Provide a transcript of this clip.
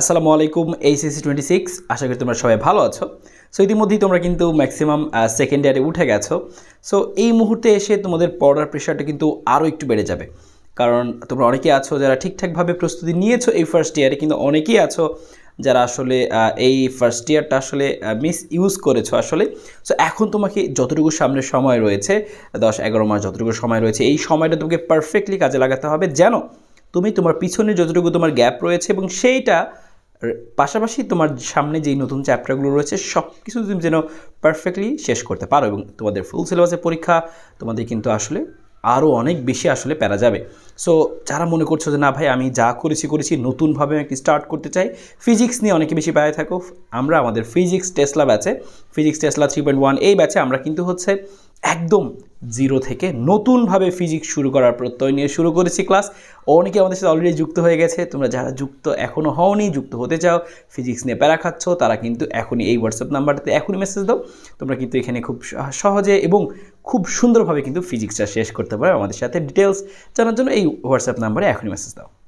আসসালামু আলাইকুম HSC twenty six আশা করি তোমরা সবাই ভালো আছো। সো ইতিমধ্যেই তোমরা কিন্তু ম্যাক্সিমাম সেকেন্ড ইয়ারে উঠে গেছো। সো এই মুহূর্তে এসে তোমাদের পড়ার প্রেশারটা কিন্তু আরও একটু বেড়ে যাবে। কারণ তোমরা অনেকেই আছো যারা ঠিকঠাকভাবে প্রস্তুতি নিয়েছো এই ফার্স্ট ইয়ারে কিন্তু অনেকেই আছো যারা আসলে এই ফার্স্ট ইয়ারটা আসলে মিস ইউজ করেছ আসলে। সো এখন তোমাকে যতটুকু সামনে সময় রয়েছে, দশ, এগারো মাস যতটুকু সময় রয়েছে, এই সময়টা তোমাকে পারফেক্টলি কাজে লাগাতে হবে। যেন তুমি তোমার পিছনে যতটুকু তোমার গ্যাপ রয়েছে এবং সেইটা পাশাপাশি তোমার সামনে যেই নতুন চ্যাপ্টারগুলো রয়েছে সব কিছু তুমি যেন পারফেক্টলি শেষ করতে পারো এবং তোমাদের ফুল সিলেবাসের পরীক্ষা তোমাদের কিন্তু আসলে আরও অনেক বেশি আসলে প্যারা যাবে। সো যারা মনে করছ যে না ভাই, আমি যা করেছি করেছি, নতুনভাবে আমি একটি স্টার্ট করতে চাই ফিজিক্স নিয়ে অনেকে বেশি প্যারায় থাকো আমরা আমাদের ফিজিক্স টেসলা ব্যাচে physics Tesla three point one এই ব্যাচে আমরা কিন্তু হচ্ছে একদম জিরো থেকে নতুনভাবে ফিজিক্স শুরু করার প্রত্যয় নিয়ে শুরু করেছি ক্লাস অনেকে আমাদের সাথে অলরেডি যুক্ত হয়ে গেছে। তোমরা যারা যুক্ত এখনও হওনি, যুক্ত হতে চাও ফিজিক্স নিয়ে প্যারা খাচ্ছ, তারা কিন্তু এখনই এই হোয়াটসঅ্যাপ নাম্বারটাতে এখনই মেসেজ দাও। তোমরা কিন্তু এখানে খুব সহ- সহজে এবং খুব সুন্দরভাবে কিন্তু ফিজিক্সটা শেষ করতে পারো। আমাদের সাথে ডিটেলস জানার জন্য এই হোয়াটসঅ্যাপ নাম্বারে এখনই মেসেজ দাও।